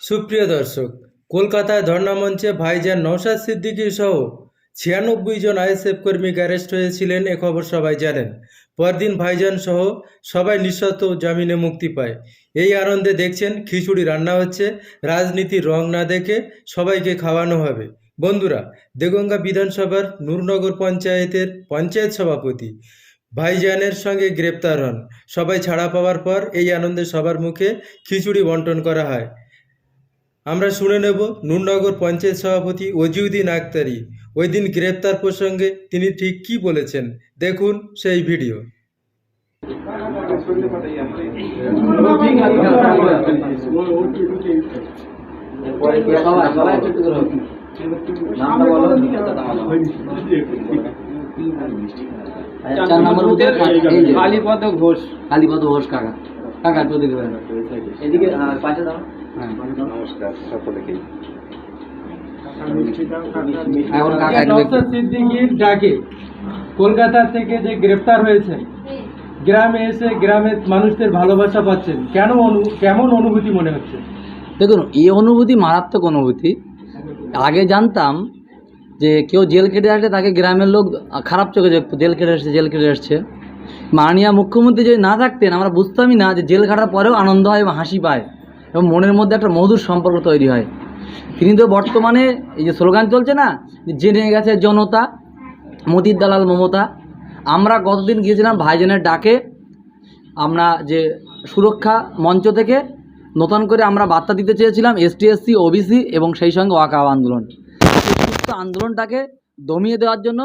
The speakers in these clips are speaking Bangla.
সুপ্রিয় দর্শক, কলকাতায় ধর্ণা মঞ্চে ভাইজান নওশাদ সিদ্দিকী সহ ছিয়ানব্বই জন আইএসএফ কর্মী অ্যারেস্ট হয়েছিলেন, এ খবর সবাই জানেন। পরদিন ভাইজান সহ সবাই নিঃশর্ত জামিনে মুক্তি পায়। এই আনন্দে দেখছেন, খিচুড়ি রান্না হচ্ছে, রাজনীতির রং না দেখে সবাইকে খাওয়ানো হবে। বন্ধুরা, দেগঙ্গা বিধানসভার নূরনগর পঞ্চায়েতের পঞ্চায়েত সভাপতি ভাইজানের সঙ্গে গ্রেপ্তার হন। সবাই ছাড়া পাওয়ার পর এই আনন্দে সবার মুখে খিচুড়ি বন্টন করা হয়। আমরা শুনে নেব নুরনগর পঞ্চায়েত সভাপতি ওজিউদ্দিন আক্তারি। ওই দিন গ্রেপ্তার প্রসঙ্গে তিনি ঠিক কি বলেছেন? দেখুন সেই ভিডিও। কালীপদ ঘোষ। কালীপদ ঘোষ কাকা। কাকা একটু দিকে বেরোন। এদিকে পাশে দাও হ্যাঁ। নমস্কার সকলকে কাকা ডাকে কলকাতা থেকে যে গ্রেপ্তার হয়েছে গ্রামে এসে গ্রামের মানুষদের ভালোবাসা পাচ্ছেন। কেন কেমন অনুভূতি মনে হচ্ছে? দেখুন এই অনুভূতি মারাত্মক অনুভূতি। আগে জানতাম যে কেউ জেল কেটে আসলে তাকে গ্রামের লোক খারাপ চোখে দেখতো জেল কেটে আসছে জেল কেটে এসছে। মাননীয় মুখ্যমন্ত্রী যদি না থাকতেন, আমরা বুঝতামই না যে জেল কাটার পরেও আনন্দ হয় এবং হাসি পায় এবং মনের মধ্যে একটা মধুর সম্পর্ক তৈরি হয়। তিনি তো বর্তমানে এই যে স্লোগান চলছে না জেনে গেছে জনতা, মতির দালাল মমতা, আমরা গতদিন গিয়েছিলাম ভাইজানের ডাকে, আমরা যে সুরক্ষা মঞ্চ থেকে নতুন করে আমরা বার্তা দিতে চেয়েছিলাম এসটি, এসসি, ওবিসি এবং সেই সঙ্গে ওয়াকাও আন্দোলন। সুস্থ আন্দোলনটাকে দমিয়ে দেওয়ার জন্য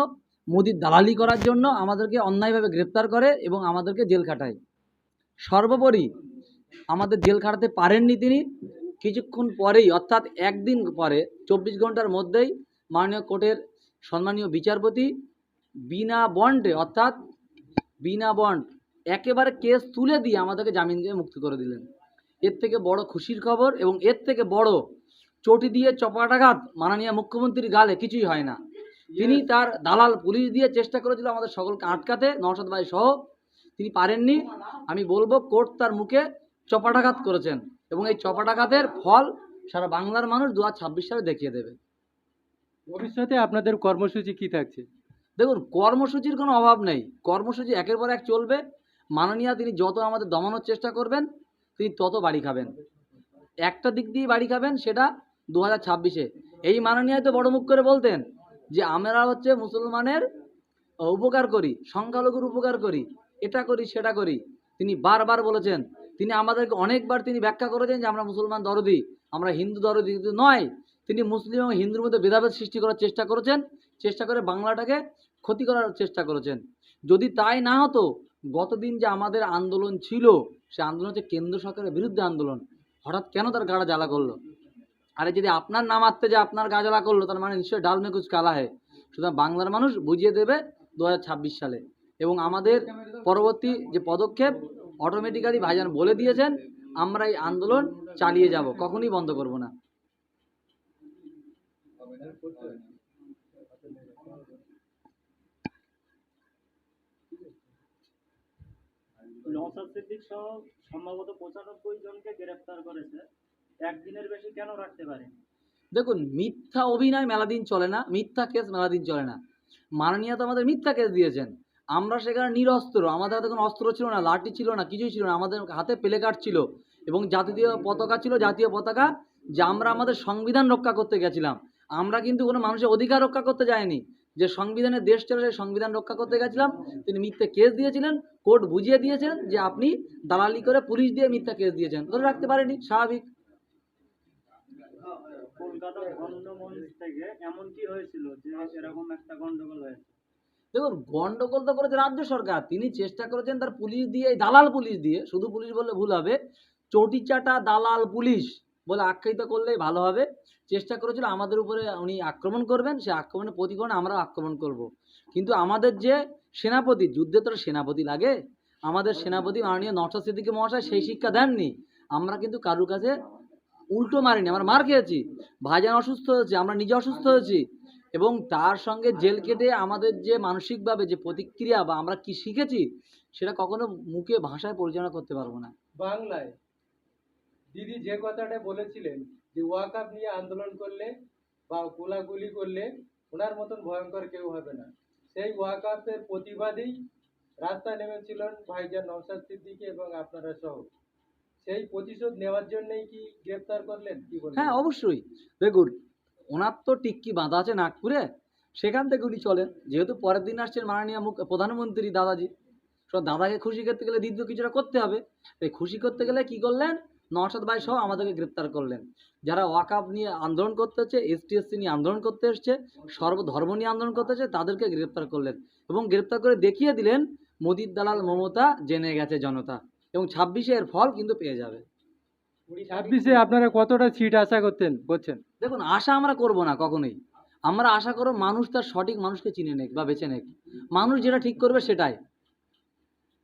মোদির দালালি করার জন্য আমাদেরকে অন্যায়ভাবে গ্রেপ্তার করে এবং আমাদেরকে জেল খাটায়। সর্বোপরি আমাদের জেল খাটাতে পারেননি তিনি। কিছুক্ষণ পরেই, অর্থাৎ একদিন পরে, চব্বিশ ঘণ্টার মধ্যেই মাননীয় কোর্টের সম্মানীয় বিচারপতি বিনা বন্ডে, অর্থাৎ বিনা বন্ড, একেবারে কেস তুলে দিয়ে আমাদেরকে জামিন দিয়ে মুক্তি করে দিলেন। এর থেকে বড় খুশির খবর এবং এর থেকে বড় চটি দিয়ে চপাটাঘাত মাননীয় মুখ্যমন্ত্রীর গালে কিছুই হয় না। তিনি তার দালাল পুলিশ দিয়ে চেষ্টা করেছিল আমাদের সকলকে আটকাতে নওশাদ ভাই সহ তিনি পারেননি। আমি বলব কোর্ট তার মুখে চপাটাঘাত করেছেন এবং এই চপাটাঘাতের ফল সারা বাংলার মানুষ দু সালে দেখিয়ে দেবে। ভবিষ্যতে আপনাদের কর্মসূচি কি থাকছে? দেখুন কর্মসূচির কোনো অভাব নেই। কর্মসূচি একের পর এক চলবে। মাননীয়া তিনি যত আমাদের দমানোর চেষ্টা করবেন তিনি তত বাড়ি খাবেন। একটা দিক দিয়ে বাড়ি খাবেন সেটা দু হাজার ছাব্বিশে। এই মাননীয় তো বড় মুখ করে বলতেন যে আমরা হচ্ছে মুসলমানের উপকার করি, সংখ্যালঘুর উপকার করি, এটা করি, সেটা করি। তিনি বারবার বলেছেন, তিনি আমাদেরকে অনেকবার তিনি ব্যাখ্যা করেছেন যে আমরা মুসলমান দরদি, আমরা হিন্দু দরদি কিন্তু নয়। তিনি মুসলিম এবং হিন্দুর মধ্যে ভেদাভেদ সৃষ্টি করার চেষ্টা করেছেন, চেষ্টা করে বাংলাটাকে ক্ষতি করার চেষ্টা করেছেন। যদি তাই না হতো, গতদিন যে আমাদের আন্দোলন ছিল, সে আন্দোলন হচ্ছে কেন্দ্র সরকারের বিরুদ্ধে আন্দোলন। হঠাৎ কেন তার গাড়া জ্বালা করল? আরে যদি আপনার নাম আত্মে যে আপনার গা জ্বালা করল, তার মানে নিশ্চয়ই ডাল মে কুচ কালা হে। সুতরাং বাংলার মানুষ বুঝিয়ে দেবে দু হাজার ছাব্বিশ সালে। এবং আমাদের পরবর্তী যে পদক্ষেপ অটোমেটিক্যালি ভাইজান বলে দিয়েছেন, আমরা এই আন্দোলন চালিয়ে যাব, কখনই বন্ধ করব না। নওশাদ সিদ্দিক সহ সম্ভবত পঁচানব্বই জনকে গ্রেফতার করেছে। একদিনের বেশি কেন রাখতে পারে দেখুন, মিথ্যা অভিনয় মেলাদিন চলে না, মিথ্যা কেস মেলাদিন চলে না। মাননীয় তো আমাদের মিথ্যা কেস দিয়েছেন। আমরা সেখানে নিরস্ত্র, আমাদের হাতে কোনো অস্ত্র ছিল না, লাঠি ছিল না, কিছুই ছিল না, আমাদের হাতে প্লে কার্ড ছিল এবং জাতীয় পতাকা ছিল, জাতীয় পতাকা যে আমরা আমাদের সংবিধান রক্ষা করতে গেছিলাম। আমরা কিন্তু কোনো মানুষের অধিকার রক্ষা করতে যাইনি। যে সংবিধানের দেশ ছিল, সেই সংবিধান রক্ষা করতে গেছিলাম। তিনি মিথ্যে কেস দিয়েছিলেন, কোর্ট বুঝিয়ে দিয়েছেন যে আপনি দালালি করে পুলিশ দিয়ে মিথ্যা কেস দিয়েছেন। ধরে রাখতে পারেনি, স্বাভাবিক। কলকাতা বন্ধ থেকে এমন কি হয়েছিল যে এরকম একটা গন্ডগোল হয়েছে। দেখুন গন্ডগোল তো করেছে রাজ্য সরকার। তিনি চেষ্টা করেছেন তার পুলিশ দিয়ে দালাল পুলিশ দিয়ে শুধু পুলিশ বললে ভুল হবে চটিচাটা দালাল পুলিশ বলে আখ্যায়িত করলেই ভালো হবে। চেষ্টা করেছিল আমাদের উপরে উনি আক্রমণ করবেন সে আক্রমণের প্রতিকরণে আমরা আক্রমণ করব। কিন্তু আমাদের যে সেনাপতি যুদ্ধে তো সেনাপতি লাগে। আমাদের সেনাপতি মাননীয় সিদ্দিকী মহাশয় সেই শিক্ষা দেননি। আমরা কিন্তু কারুর কাছে উল্টো মারিনি, আমরা মার খেয়েছি। ভাইজান অসুস্থ হয়েছে, আমরা নিজে অসুস্থ হয়েছি। এবং তার সঙ্গে জেল কেটে আমাদের যে মানসিকভাবে যে প্রতিক্রিয়া বা আমরা কি শিখেছি, সেটা কখনো মুখে, ভাষায় পরিচালনা করতে পারব না। বাংলায় দিদি যে কথাটা বলেছিলেন যে ওয়াকআপ নিয়ে আন্দোলন করলে বা গোলাগুলি করলে ওনার মতন ভয়ঙ্কর কেউ হবে না। সেই ওয়াকআপের প্রতিবাদেই রাস্তায় নেমেছিলেন ভাইজান নওশাদ সিদ্দিকী এবং আপনারা সহ। সেই প্রতিশোধ নেওয়ার জন্যই কি গ্রেফতার করলেন? কি বলেন হ্যাঁ অবশ্যই। দেখুন, ওনার তো টিক্কি বাঁধা আছে নাগপুরে, সেখান থেকে উনি চলেন। যেহেতু পরের দিন আসছেন মাননীয় মুখ, প্রধানমন্ত্রী দাদাজি। সব দাদাকে খুশি করতে গেলে দিদি তো কিছুটা করতে হবে। তাই খুশি করতে গেলে কি করলেন? নওশাদ ভাই সহ আমাদেরকে গ্রেপ্তার করলেন। যারা ওয়াকাপ নিয়ে আন্দোলন করতে হচ্ছে এসটি এসসি নিয়ে আন্দোলন করতে এসছে, সর্বধর্ম নিয়ে আন্দোলন করতে হচ্ছে তাদেরকে গ্রেপ্তার করলেন এবং গ্রেপ্তার করে দেখিয়ে দিলেন মোদির দালাল মমতা জেনে গেছে জনতা। এবং ছাব্বিশে এর ফল কিন্তু পেয়ে যাবে। ছাব্বিশে আপনারা কতটা সিট আশা করতেন করছেন? দেখুন আশা আমরা করব না কখনোই। আমরা আশা করব মানুষ তার সঠিক মানুষকে চিনে নেক বা বেছে নেক। মানুষ যেটা ঠিক করবে সেটাই।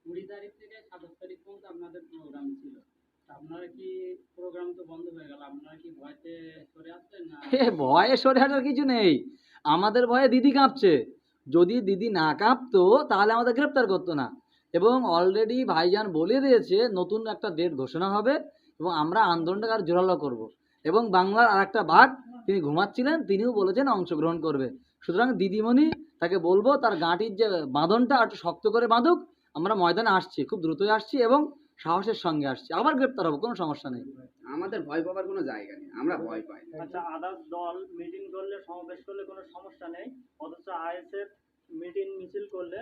কুড়ি তারিখ থেকে সাতাশ তারিখ পর্যন্ত আপনাদের প্রোগ্রাম ছিল। আপনারা কি প্রোগ্রাম তো বন্ধ হয়ে গেল? আপনারা কি ভয়তে সরে আসছেন না? ভয়ে সরে হাঁটার কিছু নেই। আমাদের ভয়ে দিদি কাঁপছে। যদি দিদি না কাঁপতো তাহলে আমাদের গ্রেপ্তার করতো না। এবং অলরেডি ভাইজান বলে দিয়েছে নতুন একটা ডেট ঘোষণা হবে এবং আমরা আন্দোলনটাকে আর জোরালো করব। এবং বাংলার আর একটা বাঘ তিনি ঘুমাচ্ছিলেন তিনিও বলেছেন অংশগ্রহণ করবে। সুতরাং দিদিমণি তাকে বলব তার গাঁটির যে বাঁধনটা একটু শক্ত করে বাঁধুক আমরা ময়দানে আসছি খুব দ্রুতই আসছি এবং সাহসের সঙ্গে আসছি। আবার গ্রেপ্তার হব কোনো সমস্যা নেই। আমাদের ভয় পাবার কোনো জায়গা নেই আমরা ভয় পাই। আচ্ছা আদার্স দল মিটিং করলে সমাবেশ করলে কোনো সমস্যা নেই অথচ আইএসএফ মিটিং মিছিল করলে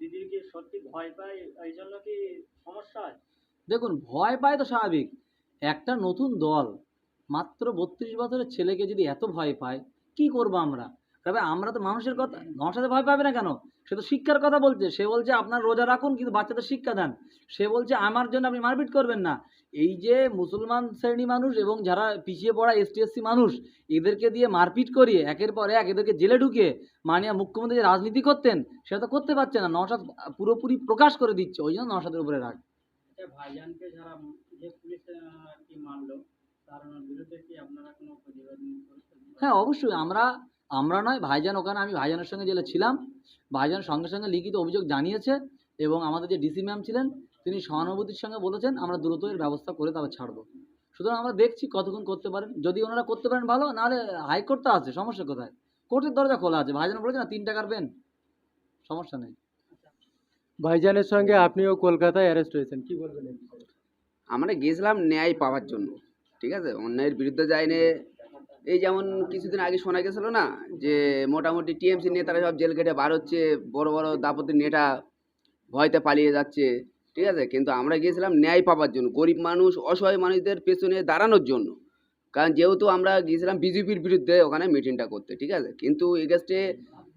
দিদির সত্যি ভয় পায়? এই জন্য কি সমস্যা হয় দেখুন, ভয় পায় তো স্বাভাবিক। একটা নতুন দল, মাত্র বত্রিশ বছরের ছেলেকে যদি এত ভয় পায়, কি করব আমরা? তবে আমরা তো মানুষের কথা নশাতে ভয় পাবে না কেন? সে তো শিক্ষার কথা বলছে। সে বলছে আপনার রোজা রাখুন কিন্তু বাচ্চাদের শিক্ষা দেন। সে বলছে আমার জন্য আপনি মারপিট করবেন না। এই যে মুসলমান শ্রেণি মানুষ এবং যারা পিছিয়ে পড়া এসটি এসসি মানুষ এদেরকে দিয়ে মারপিট করিয়ে একের পর এক এদেরকে জেলে ঢুকিয়ে মানিয়া মুখ্যমন্ত্রী যে রাজনীতি করতেন সেটা তো করতে পারছে না। নশাদ পুরোপুরি প্রকাশ করে দিচ্ছে। ওই জন্য নশাদের উপরে রাগ। আচ্ছা ভাইজানকে যারা যে পুলিশ আহ, আর কি মারলো তার বিরুদ্ধে কি আপনারা কোনো হ্যাঁ অবশ্যই। আমরা আমরা নয় ভাইজান ওখানে আমি ভাইজানের সঙ্গে জেলে ছিলাম। ভাইজান সঙ্গে সঙ্গে লিখিত অভিযোগ জানিয়েছে এবং আমাদের যে ডিসি ম্যাম ছিলেন তিনি সহানুভূতির সঙ্গে বলেছেন আমরা দ্রুত এর ব্যবস্থা করে তারপর ছাড়বো। সুতরাং আমরা দেখছি কতক্ষণ করতে পারেন। যদি ওনারা করতে পারেন ভালো নাহলে হাইকোর্ট তো আছে সমস্যা কোথায়? কোর্টের দরজা খোলা আছে। ভাইজান বলেছে না তিন টাকার পেন সমস্যা নেই। ভাইজানের সঙ্গে আপনিও কলকাতায় অ্যারেস্ট হয়েছেন কি বলবেন আমরা গিয়েছিলাম ন্যায় পাওয়ার জন্য ঠিক আছে? অন্যায়ের বিরুদ্ধে যায়নি এই যেমন কিছুদিন আগে শোনা গেছিল না, যে মোটামুটি টিএমসি নেতারা সব জেল কেটে বার হচ্ছে, বড় বড় দাপতির নেতা ভয়তে পালিয়ে যাচ্ছে, ঠিক আছে? কিন্তু আমরা গিয়েছিলাম ন্যায় পাওয়ার জন্য, গরিব মানুষ, অসহায় মানুষদের পেছনে দাঁড়ানোর জন্য। কারণ যেহেতু আমরা গিয়েছিলাম বিজেপির বিরুদ্ধে ওখানে মিটিংটা করতে, ঠিক আছে? কিন্তু এগেস্টে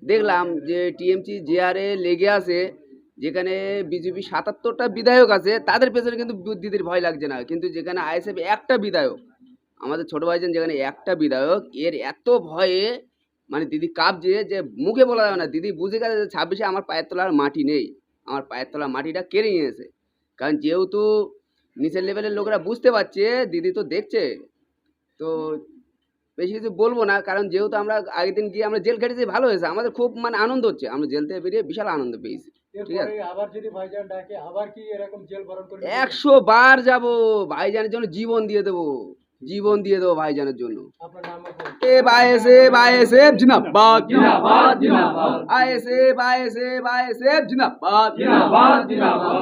দেখলাম যে টিএমসি জেআরএ লেগে আছে, যেখানে বিজেপি সাতাত্তরটা বিধায়ক আছে, তাদের পেছনে কিন্তু দিদির ভয় লাগছে না। কিন্তু যেখানে আইএসএফ একটা বিধায়ক আমাদের ছোট ভাইজান যেখানে একটা বিধায়ক এর এত ভয়ে মানে দিদি কাঁপছে যে মুখে বলা যাবে না। দিদি বুঝে গেছে যে ছাব্বিশে আমার পায়ের তলার মাটি নেই। আমার পায়ের তলার মাটিটা কেড়ে নিয়েছে। কারণ যেহেতু নিচের লেভেলের লোকেরা বুঝতে পারছে দিদি তো দেখছে। তো বেশি কিছু বলব না কারণ যেহেতু আমরা আগের দিন গিয়ে আমরা জেল খেটেছি ভালো হয়েছে। আমাদের খুব মানে আনন্দ হচ্ছে। আমরা জেল থেকে বেরিয়ে বিশাল আনন্দ পেয়েছি। ঠিক আছে। আবার যদি ভাইজান ডাকে আবার কি এরকম জেল বরণ করবে? একশো বার যাব। ভাইজানের জন্য জীবন দিয়ে দেবো। জীবন দিয়ে দেবো ভাইজানের জন্য। আপনার নাম বলুন। এ বায়েসে বায়েসে জিনাবাদ। আয়েসে বায়েসে বায়েসে জিনাবাদ।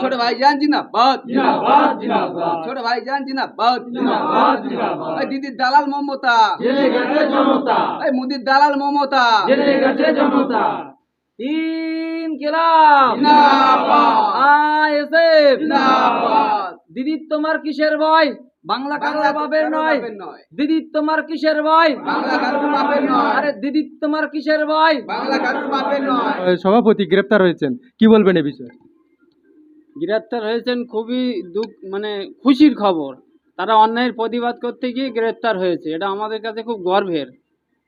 ছোট ভাইজান জিনাবাদ। ছোট ভাইজান জিনাবাদ দিদির দালাল মমতা। জেলে গেছে জনতা। এই মুদির দালাল মমতা। জেলে গেছে জনতা। তিন কেলাম জিন্দাবাদ। আইএসএফ জিন্দাবাদ। দিদি তোমার কিসের ভয়? বাংলা কারোর বাংলা বাপের নয়। দিদি তোমার কিসের ভয়? বাংলা কারোর বাপের নয়। আরে দিদি তোমার কিসের ভয়? বাংলা কারোর বাপের নয়। সভাপতি গ্রেপ্তার হয়েছেন। কি বলবেন এই বিষয়ে? গ্রেপ্তার হয়েছেন খুবই দুঃখ মানে খুশির খবর। তারা অন্যায়ের প্রতিবাদ করতে গিয়ে গ্রেপ্তার হয়েছে। এটা আমাদের কাছে খুব গর্বের।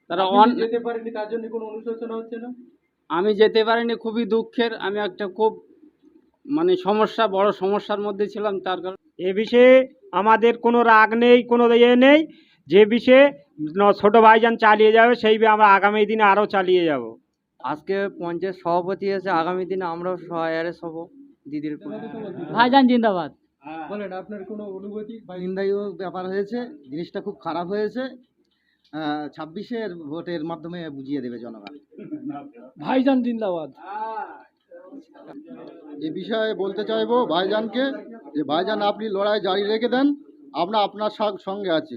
তারা যেতে পারেননি? তার জন্য কোনো অনুশোচনা হচ্ছে না? আমি যেতে পারিনি খুবই দুঃখের। আমি একটা খুব মানে সমস্যা বড় সমস্যার মধ্যে ছিলাম তার কারণে এ বিষয়ে আমাদের কোনো রাগ নেই কোনো ইয়ে নেই। যে বিষয়ে ছোট ভাইজান চালিয়ে যাবে সেই বিষয়ে আমরা আগামী দিনে আরও চালিয়ে যাব। আজকে পঞ্চায়েত সভাপতি আছে আগামী দিনে আমরাও সহায়ারে হব দিদির। ভাইজান জিন্দাবাদ। বলেন আপনার কোনো অনুভূতি ভাই ব্যাপার হয়েছে? জিনিসটা খুব খারাপ হয়েছে। ছাব্বিশের ভোটের মাধ্যমে বুঝিয়ে দেবে জনগণ। ভাইজান জিন্দাবাদ। এ বিষয়ে বলতে চাইব ভাইজানকে ভাইজান আপনি লড়াই জারি রেখে দেন আমরা আপনার সঙ্গে আছি।